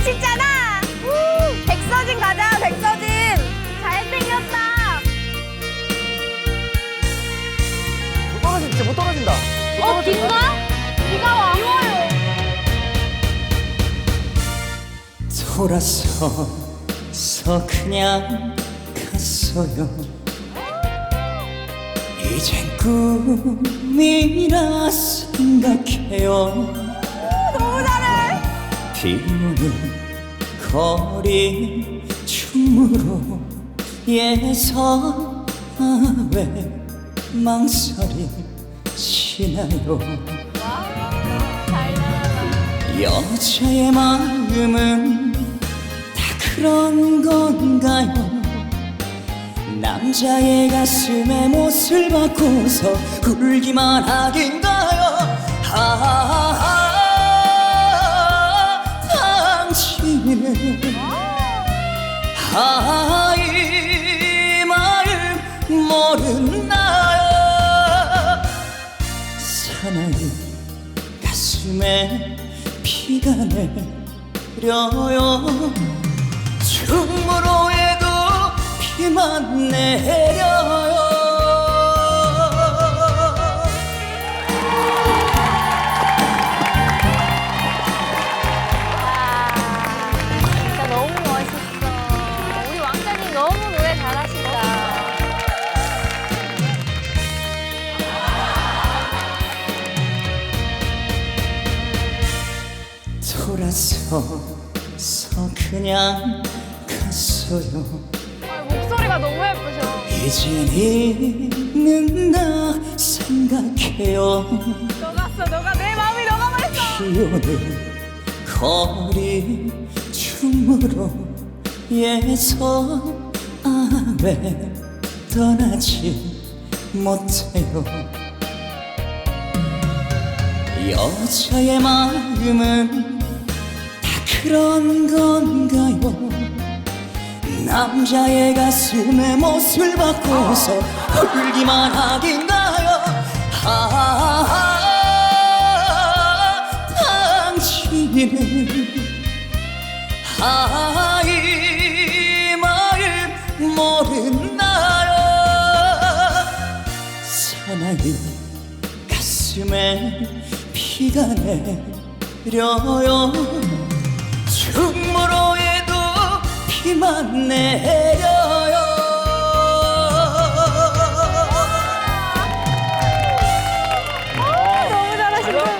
멋있잖아. 우, 백서진 가자, 백서진. 잘생겼다. 못 떨어진다, 못 떨어진다. 어, 빙가? 비가 와. 비와요. 돌아서서 그냥 갔어요. 이젠 꿈이라 생각해요. 비 오는 거리 춤으로 아, 왜 망설이 시나요? 잘 나가. 여자의 마음은 다 그런 건가요? 남자의 가슴에 못을 박고서 울기만 하긴가요? 아, 아, 이 마음 모르나요. 사나이 가슴에 피가 내려요. 충무로에도 피만 내려 돌아서서 그냥 갔어요 목소리가 너무 예쁘셔. 이젠 있는다 생각해요 너갔어, 너가 내 마음이 너가 말했어. 비 오는 거리 춤으로 예서 아왜 떠나지 못해요 여자의 마음은 다 그런 건가요? 남자의 가슴에 못을 박고서 울기만 하긴가요? 아, 당신은 아, 이 마음 모르나요? 사나이 가슴에 피가 내려요 흙무로에도 피만 내려요 너무 잘하신다.